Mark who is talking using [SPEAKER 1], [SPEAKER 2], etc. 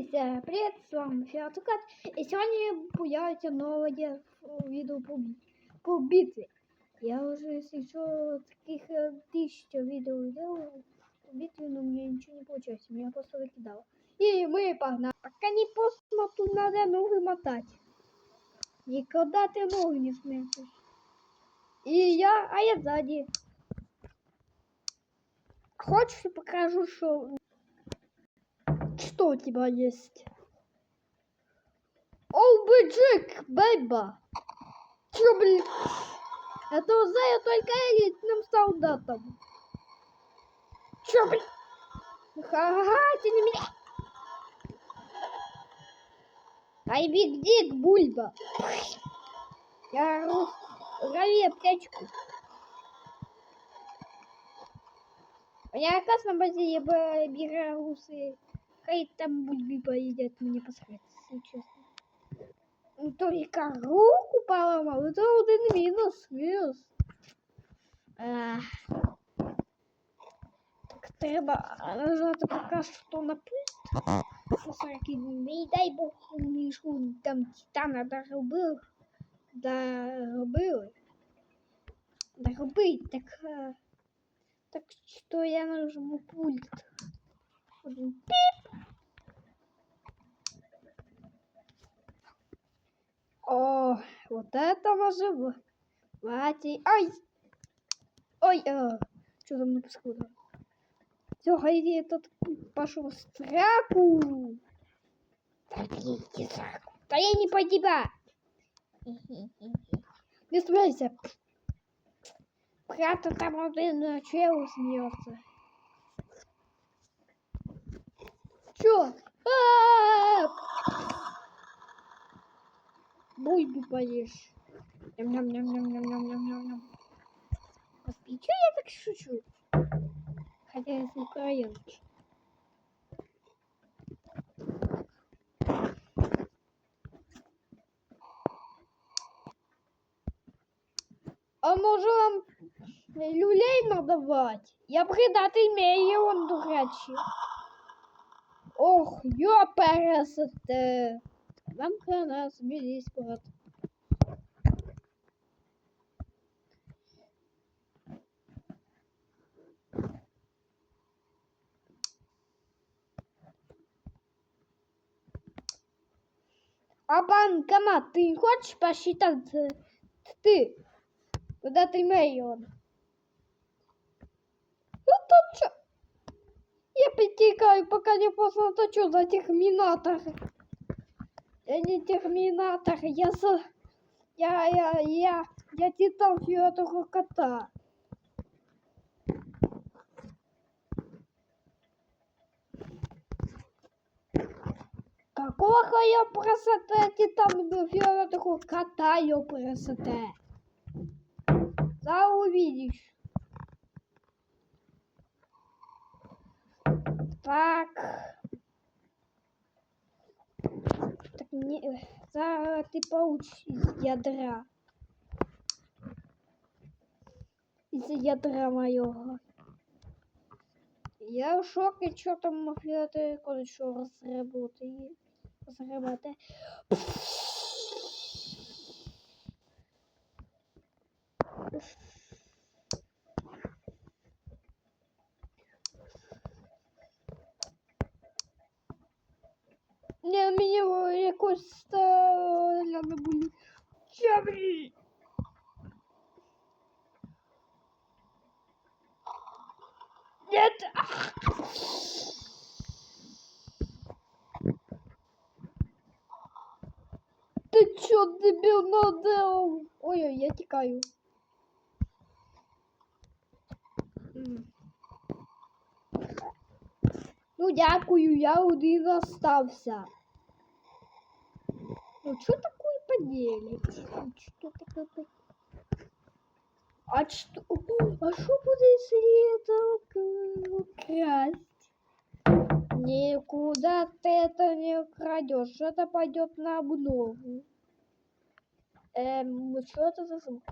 [SPEAKER 1] Друзі, привіт, з вами Фіатукат. І сьогодні появиться нове відео по, бі- по битві. Я вже еще таких э, тысяча видео делал по битве, но мне ничего не получается, меня просто выкидало. И мы погнали. Пока не поздно, тут надо ноги мотать. Никогда ты ноги не сметишь. И я, а я сзади. Хочешь, я покажу, что что у тебя есть? Оу, Джек, бэйба. Чё, блин? Это знаю только элитным солдатам. Чё, блин? Ха-ха, ты не меня. Ай, биг дик, бульба. Я ру- рави аптечку. Я якраз на базі є б- білоруси. Хай там бульби поїдять мені посрати, якщо чесно. Ну, Только руку поламав, це один мінус, мінус. Ах. Так треба нажати поки що на пульт. Посаки, не дай Бог, мішку там титана доробив. Доробили. Доробить, так... е, Так что я нажму пульт. Один. О, вот это нажиму. Вати. Ай! Ой, а, что за мной происходит? Все, иди, этот пошел в иди в сраку. Да я не по тебя. Не справляйся. Брата там один чел смеется. Чё? А-а-а! Бульбу поешь. Ням-ням-ням-ням-ням-ням-ням-ням. Господи, чё я так шучу? Хотя я с украинки. А може вам люлей надавати? Я придати вмію, он дурачий. Ох, йо пересете. Вам хана собі спорт. А банкомат, ты не хочешь посчитать э, ты? Куда ты миллион? Ну то чё? Я потекаю, пока не точу за терминатор. Я не терминатор, я за... Я, я, я, я титан фиолетового кота. Какого я красота титан фиолетового кота, ёпрасоте? Да увидишь. Так. Так не... Зараз ты получишь из ядра. Из ядра моего. Я в шоке, что там коли що розработає. Розработає. Не, мені о, якось ляна були. Чабрі! Нет! Ах! Ти чо, дебіл, наделав? Ой-ой, я тікаю. Ну, дякую, я один остався. Ну, что такое поделить? Что такое поделить? А что? А что будет, если это украсть? Никуда ты это не украдешь. Это пойдет на обнову. Эм, что это за звук?